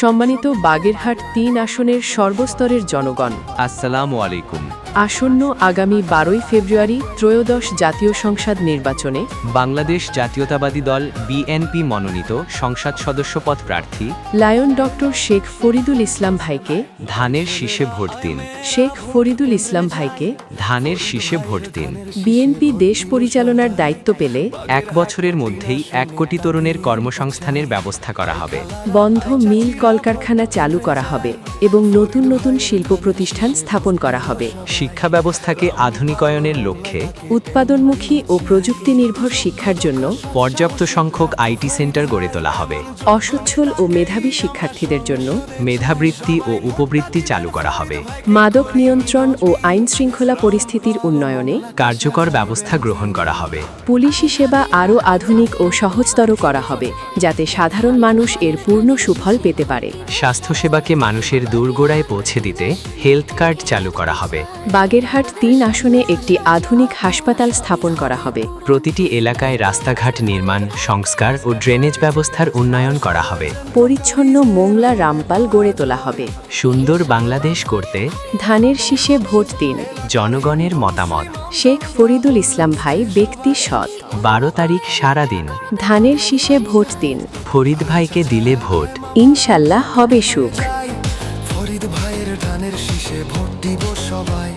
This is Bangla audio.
সম্মানিত বাগেরহাট তিন আসনের সর্বস্তরের জনগণ। আসসালামু আলাইকুম। আসন্ন আগামী বারোই ফেব্রুয়ারি ত্রয়োদশ জাতীয় সংসদ নির্বাচনে বাংলাদেশ জাতীয়তাবাদী দল বিএনপি মনোনীত সংসদ সদস্য পদ প্রার্থী লায়ন ডক্টর শেখ ফরিদুল ইসলাম ভাইকে ধানের শীষে ভোট দিন। শেখ ফরিদুল ইসলাম ভাইকে ধানের শীষে ভোট দিন। বিএনপি দেশ পরিচালনার দায়িত্ব পেলে এক বছরের মধ্যেই এক কোটি তরুণের কর্মসংস্থানের ব্যবস্থা করা হবে। বন্ধ মিল কলকারখানা চালু করা হবে। এবং নতুন নতুন শিল্প প্রতিষ্ঠান স্থাপন করা হবে। শিক্ষা ব্যবস্থাকে আধুনিকায়নের লক্ষ্যে উৎপাদনমুখী ও প্রযুক্তি নির্ভর শিক্ষার জন্য পর্যাপ্ত সংখ্যক আইটি সেন্টার গড়ে তোলা হবে। অসচ্ছল ও মেধাবী শিক্ষার্থীদের জন্য মেধাবৃত্তি ও উপবৃত্তি চালু করা হবে। মাদক নিয়ন্ত্রণ ও আইন শৃঙ্খলা পরিস্থিতির উন্নয়নে কার্যকর ব্যবস্থা গ্রহণ করা হবে। পুলিশি সেবা আরও আধুনিক ও সহজতর করা হবে যাতে সাধারণ মানুষ এর পূর্ণ সুফল পেতে পারে। স্বাস্থ্যসেবাকে মানুষের দূরগোড়ায় পৌঁছে দিতে হেলথ কার্ড চালু করা হবে। বাগেরহাট তিন আসনে একটি আধুনিক হাসপাতাল স্থাপন করা হবে। প্রতিটি এলাকায় রাস্তাঘাট নির্মাণ সংস্কার ও ড্রেনেজ ব্যবস্থার উন্নয়ন করা হবে। পরিচ্ছন্ন মোংলা রামপাল গড়ে তোলা হবে। সুন্দর বাংলাদেশ করতে ধানের শীষে ভোট দিন। জনগণের মতামত। শেখ ফরিদুল ইসলাম ভাই ব্যক্তি সৎ। বারো তারিখ সারাদিন ধানের শীষে ভোট দিন। ফরিদ ভাইকে দিলে ভোট। ইনশাল্লাহ হবে সুখ। শীষে ভোট দিব সবাই।